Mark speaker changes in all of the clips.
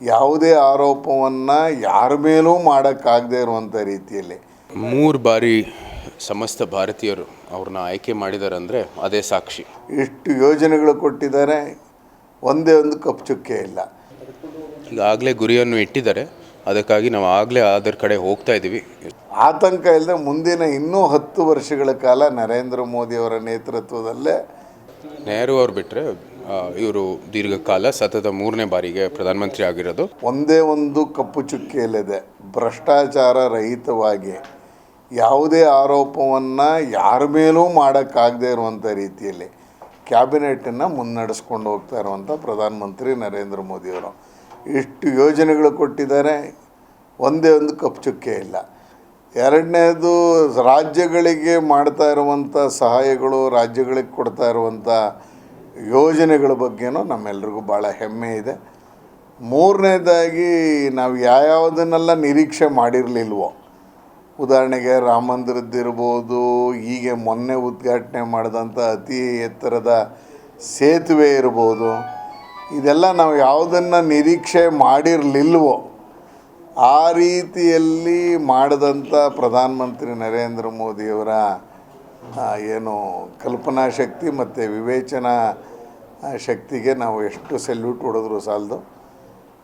Speaker 1: ಯಾವುದೇ ಆರೋಪವನ್ನು ಯಾರ ಮೇಲೂ ಮಾಡೋಕ್ಕಾಗದೇ ಇರುವಂಥ ರೀತಿಯಲ್ಲಿ.
Speaker 2: ಮೂರು ಬಾರಿ ಸಮಸ್ತ ಭಾರತೀಯರು ಅವ್ರನ್ನ ಆಯ್ಕೆ ಮಾಡಿದ್ದಾರೆ ಅಂದರೆ ಅದೇ ಸಾಕ್ಷಿ.
Speaker 1: ಎಷ್ಟು ಯೋಜನೆಗಳು ಕೊಟ್ಟಿದ್ದಾರೆ ಒಂದೇ ಒಂದು ಕಪ್ಪು ಚುಕ್ಕೆ ಇಲ್ಲ.
Speaker 2: ಈಗಾಗಲೇ ಗುರಿಯನ್ನು ಇಟ್ಟಿದ್ದಾರೆ ಅದಕ್ಕಾಗಿ ನಾವು ಆಗಲೇ ಅದರ ಕಡೆ ಹೋಗ್ತಾ ಇದ್ದೀವಿ
Speaker 1: ಆತಂಕ ಇಲ್ಲದೆ ಮುಂದಿನ ಇನ್ನೂ ಹತ್ತು ವರ್ಷಗಳ ಕಾಲ ನರೇಂದ್ರ ಮೋದಿಯವರ ನೇತೃತ್ವದಲ್ಲೇ
Speaker 2: ನೆಹರು ಅವ್ರು ಬಿಟ್ಟರೆ ಇವರು ದೀರ್ಘಕಾಲ ಸತತ ಮೂರನೇ ಬಾರಿಗೆ ಪ್ರಧಾನಮಂತ್ರಿ ಆಗಿರೋದು.
Speaker 1: ಒಂದೇ ಒಂದು ಕಪ್ಪು ಚುಕ್ಕಿಯಲ್ಲಿದೆ. ಭ್ರಷ್ಟಾಚಾರ ರಹಿತವಾಗಿ. ಯಾವುದೇ ಆರೋಪವನ್ನು ಯಾರ ಮೇಲೂ ಮಾಡೋಕ್ಕಾಗದೇ ಇರುವಂಥ ರೀತಿಯಲ್ಲಿ ಕ್ಯಾಬಿನೆಟನ್ನು ಮುನ್ನಡೆಸ್ಕೊಂಡು ಹೋಗ್ತಾ ಇರುವಂಥ ಪ್ರಧಾನಮಂತ್ರಿ ನರೇಂದ್ರ ಮೋದಿಯವರು. ಇಷ್ಟು ಯೋಜನೆಗಳು ಕೊಟ್ಟಿದ್ದಾರೆ. ಒಂದೇ ಒಂದು ಕಪ್ಪು ಚುಕ್ಕೆ ಇಲ್ಲ. ಎರಡನೇದು, ರಾಜ್ಯಗಳಿಗೆ ಮಾಡ್ತಾ ಇರುವಂಥ ಸಹಾಯಗಳು, ರಾಜ್ಯಗಳಿಗೆ ಕೊಡ್ತಾ ಇರುವಂಥ ಯೋಜನೆಗಳ ಬಗ್ಗೆನೂ ನಮ್ಮೆಲ್ರಿಗೂ ಭಾಳ ಹೆಮ್ಮೆ ಇದೆ. ಮೂರನೇದಾಗಿ ನಾವು ಯಾವ್ಯಾವುದನ್ನೆಲ್ಲ ನಿರೀಕ್ಷೆ ಮಾಡಿರಲಿಲ್ವೋ, ಉದಾಹರಣೆಗೆ ರಾಮ ಮಂದಿರದ್ದಿರ್ಬೋದು ಹೀಗೆ ಮೊನ್ನೆ ಉದ್ಘಾಟನೆ ಮಾಡಿದಂಥ ಅತಿ ಎತ್ತರದ ಸೇತುವೆ ಇರ್ಬೋದು, ಇದೆಲ್ಲ ನಾವು ಯಾವುದನ್ನು ನಿರೀಕ್ಷೆ ಮಾಡಿರಲಿಲ್ವೋ, ಆ ರೀತಿಯಲ್ಲಿ ಮಾಡಿದಂಥ ಪ್ರಧಾನಮಂತ್ರಿ ನರೇಂದ್ರ ಮೋದಿಯವರ ಏನು ಕಲ್ಪನಾ ಶಕ್ತಿ ಮತ್ತು ವಿವೇಚನಾ ಶಕ್ತಿಗೆ ನಾವು ಎಷ್ಟು ಸೆಲ್ಯೂಟ್ ಹೊಡೆದ್ರು ಸಾಲದು.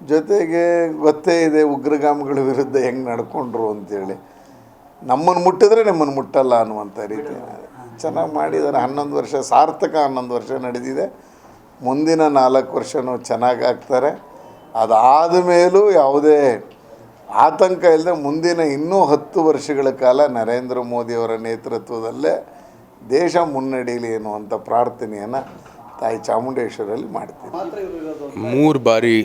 Speaker 1: ಜೊತೆಗೆ ಗೊತ್ತೇ ಇದೆ ಉಗ್ರಗಾಮಿಗಳ ವಿರುದ್ಧ ಹೆಂಗೆ ನಡ್ಕೊಂಡ್ರು ಅಂತೇಳಿ. ನಮ್ಮನ್ನು ಮುಟ್ಟಿದ್ರೆ ನಿಮ್ಮನ್ನು ಮುಟ್ಟಲ್ಲ ಅನ್ನುವಂಥ ರೀತಿ. ಚೆನ್ನಾಗಿ ಮಾಡಿದ್ದಾರೆ ಹನ್ನೊಂದು ವರ್ಷ, ಸಾರ್ಥಕ ಹನ್ನೊಂದು ವರ್ಷ ನಡೆದಿದೆ. ಮುಂದಿನ ನಾಲ್ಕು ವರ್ಷನೂ ಚೆನ್ನಾಗಿ ಆಗ್ತಾರೆ. ಅದಾದ ಮೇಲೂ ಯಾವುದೇ ಆತಂಕ ಇಲ್ಲದೆ ಮುಂದಿನ ಇನ್ನೂ ಹತ್ತು ವರ್ಷಗಳ ಕಾಲ ನರೇಂದ್ರ ಮೋದಿಯವರ ನೇತೃತ್ವದಲ್ಲೇ ದೇಶ ಮುನ್ನಡೆಯಲಿ ಎನ್ನುವಂಥ ಪ್ರಾರ್ಥನೆಯನ್ನು ತಾಯಿ ಚಾಮುಂಡೇಶ್ವರಲ್ಲಿ ಮಾಡ್ತೀವಿ.
Speaker 2: ಮೂರು ಬಾರಿ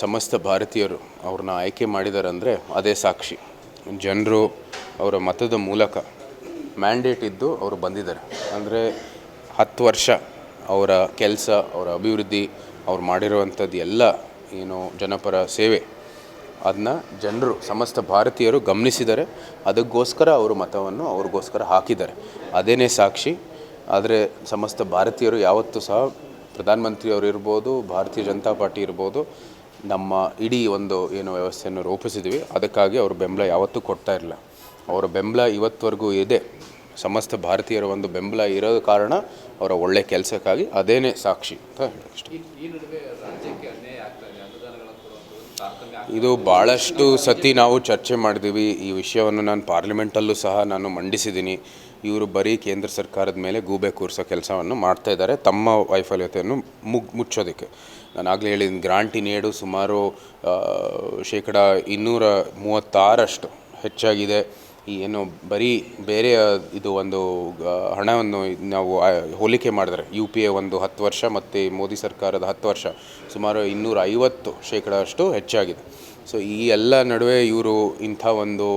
Speaker 2: ಸಮಸ್ತ ಭಾರತೀಯರು ಅವ್ರನ್ನ ಆಯ್ಕೆ ಮಾಡಿದ್ದಾರೆ ಅಂದರೆ ಅದೇ ಸಾಕ್ಷಿ. ಜನರು ಅವರ ಮತದ ಮೂಲಕ ಮ್ಯಾಂಡೇಟ್ ಇದ್ದು ಅವರು ಬಂದಿದ್ದಾರೆ. ಅಂದರೆ ಹತ್ತು ವರ್ಷ ಅವರ ಕೆಲಸ ಅವರ ಅಭಿವೃದ್ಧಿ ಅವ್ರು ಮಾಡಿರುವಂಥದ್ದು ಎಲ್ಲ ಏನು ಜನಪರ ಸೇವೆ. ಅದನ್ನ ಜನರು, ಸಮಸ್ತ ಭಾರತೀಯರು ಗಮನಿಸಿದ್ದಾರೆ ಅದಕ್ಕೋಸ್ಕರ ಅವರು ಮತವನ್ನು ಅವ್ರಿಗೋಸ್ಕರ ಹಾಕಿದ್ದಾರೆ. ಅದೇನೇ ಸಾಕ್ಷಿ, ಆದರೆ ಸಮಸ್ತ ಭಾರತೀಯರು ಯಾವತ್ತೂ ಸಹ ಪ್ರಧಾನಮಂತ್ರಿಯವರು ಇರ್ಬೋದು, ಭಾರತೀಯ ಜನತಾ ಪಾರ್ಟಿ ಇರ್ಬೋದು, ನಮ್ಮ ಇಡೀ ಒಂದು ಏನು ವ್ಯವಸ್ಥೆಯನ್ನು ರೂಪಿಸಿದ್ವಿ ಅದಕ್ಕಾಗಿ ಅವರು ಬೆಂಬಲ ಯಾವತ್ತೂ ಕೊಡ್ತಾ ಇರಲಿಲ್ಲ ಅವರ ಬೆಂಬಲ ಇವತ್ತವರೆಗೂ ಇದೆ. ಸಮಸ್ತ ಭಾರತೀಯರ ಒಂದು ಬೆಂಬಲ ಇರೋ ಕಾರಣ ಅವರ ಒಳ್ಳೆ ಕೆಲಸಕ್ಕಾಗಿ ಅದೇನೇ ಸಾಕ್ಷಿ ಅಂತ ಹೇಳೋದಷ್ಟೇ ಇದು ಭಾಳಷ್ಟು ಸತಿ ನಾವು ಚರ್ಚೆ ಮಾಡಿದ್ದೀವಿ ಈ ವಿಷಯವನ್ನು ನಾನು ಪಾರ್ಲಿಮೆಂಟಲ್ಲೂ ಸಹ ನಾನು ಮಂಡಿಸಿದ್ದೀನಿ. ಇವರು ಬರೀ ಕೇಂದ್ರ ಸರ್ಕಾರದ ಮೇಲೆ ಗೂಬೆ ಕೂರಿಸೋ ಕೆಲಸವನ್ನು ಮಾಡ್ತಾ ಇದ್ದಾರೆ. ತಮ್ಮ ವೈಫಲ್ಯತೆಯನ್ನು ಮುಗ್ ಮುಚ್ಚೋದಕ್ಕೆ. ನಾನು ಆಗಲೇ ಹೇಳಿದ್ದೀನಿ, ಗ್ರಾಂಟ್ ನೀಡು ಸುಮಾರು ಶೇಕಡ ಇನ್ನೂರ ಮೂವತ್ತಾರಷ್ಟು ಹೆಚ್ಚಾಗಿದೆ. ಏನು ಬರೀ ಬೇರೆ ಇದು ಒಂದು ಹಣವನ್ನು ನಾವು ಹೋಲಿಕೆ ಮಾಡಿದ್ರೆ, ಯು ಪಿ ಎ ಒಂದು ಹತ್ತು ವರ್ಷ ಮತ್ತು ಮೋದಿ ಸರ್ಕಾರದ ಹತ್ತು ವರ್ಷ, ಸುಮಾರು ಇನ್ನೂರ ಐವತ್ತು ಶೇಕಡ ಅಷ್ಟು ಹೆಚ್ಚಾಗಿದೆ. ಸೊ, ಈ ಎಲ್ಲ ನಡುವೆ ಇವರು ಇಂಥ ಒಂದು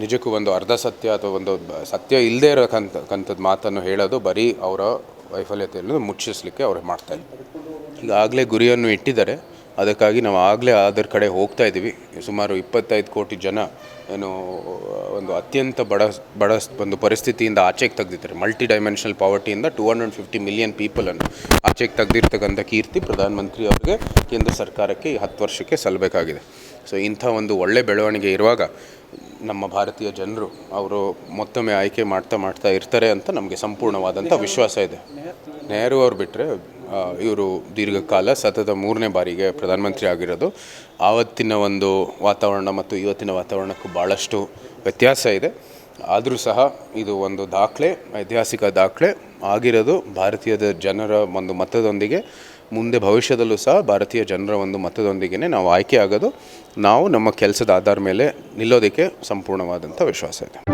Speaker 2: ನಿಜಕ್ಕೂ ಒಂದು ಅರ್ಧ ಸತ್ಯ ಅಥವಾ ಒಂದು ಸತ್ಯ ಇಲ್ಲದೆ ಇರೋಕ್ಕಂಥ ಮಾತನ್ನು ಹೇಳೋದು ಬರೀ ಅವರ ವೈಫಲ್ಯತೆಯನ್ನು ಮುಚ್ಚಿಸಲಿಕ್ಕೆ ಅವರು ಮಾಡ್ತಾರೆ ಈಗಾಗಲೇ ಗುರಿಯನ್ನು ಇಟ್ಟಿದ್ದಾರೆ. ಅದಕ್ಕಾಗಿ ನಾವು ಆಗಲೇ ಅದರ ಕಡೆ ಹೋಗ್ತಾ ಇದ್ದೀವಿ. ಸುಮಾರು ಇಪ್ಪತ್ತೈದು ಕೋಟಿ ಜನ ಏನು, ಒಂದು ಅತ್ಯಂತ ಬಡ ಬಡ ಒಂದು ಪರಿಸ್ಥಿತಿಯಿಂದ ಆಚೆಗೆ ತೆಗೆದಿದ್ದಾರೆ. ಮಲ್ಟಿ ಡೈಮೆನ್ಷನಲ್ ಪಾವರ್ಟಿಯಿಂದ ಟೂ ಹಂಡ್ರೆಡ್ ಫಿಫ್ಟಿ ಮಿಲಿಯನ್ ಪೀಪಲನ್ನು ಆಚೆಗೆ ತೆಗೆದಿರ್ತಕ್ಕಂಥ ಕೀರ್ತಿ ಪ್ರಧಾನಮಂತ್ರಿ ಅವರಿಗೆ ಕೇಂದ್ರ ಸರ್ಕಾರಕ್ಕೆ ಈ ಹತ್ತು ವರ್ಷಕ್ಕೆ ಸಲ್ಲಬೇಕಾಗಿದೆ. ಸೊ ಇಂಥ ಒಂದು ಒಳ್ಳೆ ಬೆಳವಣಿಗೆ ಇರುವಾಗ ನಮ್ಮ ಭಾರತೀಯ ಜನರು ಅವರು ಮತ್ತೊಮ್ಮೆ ಆಯ್ಕೆ ಮಾಡ್ತಾ ಮಾಡ್ತಾ ಇರ್ತಾರೆ ಅಂತ ನಮಗೆ ಸಂಪೂರ್ಣವಾದಂಥ ವಿಶ್ವಾಸ ಇದೆ. ನೆಹರು ಅವ್ರು ಬಿಟ್ಟರೆ ಇವರು ದೀರ್ಘಕಾಲ ಸತತ ಮೂರನೇ ಬಾರಿಗೆ ಪ್ರಧಾನಮಂತ್ರಿ ಆಗಿರೋದು. ಆವತ್ತಿನ ಒಂದು ವಾತಾವರಣ ಮತ್ತು ಇವತ್ತಿನ ವಾತಾವರಣಕ್ಕೂ ಭಾಳಷ್ಟು ವ್ಯತ್ಯಾಸ ಇದೆ. ಆದರೂ ಸಹ ಇದು ಒಂದು ದಾಖಲೆ, ಐತಿಹಾಸಿಕ ದಾಖಲೆ ಆಗಿರೋದು. ಭಾರತೀಯದ ಜನರ ಒಂದು ಮತದೊಂದಿಗೆ, ಮುಂದೆ ಭವಿಷ್ಯದಲ್ಲೂ ಸಹ ಭಾರತೀಯ ಜನರ ಒಂದು ಮತದೊಂದಿಗೆ ನಾವು ಆಯ್ಕೆ ಆಗೋದು. ನಾವು ನಮ್ಮ ಕೆಲಸದ ಆಧಾರ ಮೇಲೆ ನಿಲ್ಲೋದಕ್ಕೆ ಸಂಪೂರ್ಣವಾದಂಥ ವಿಶ್ವಾಸ ಇದೆ.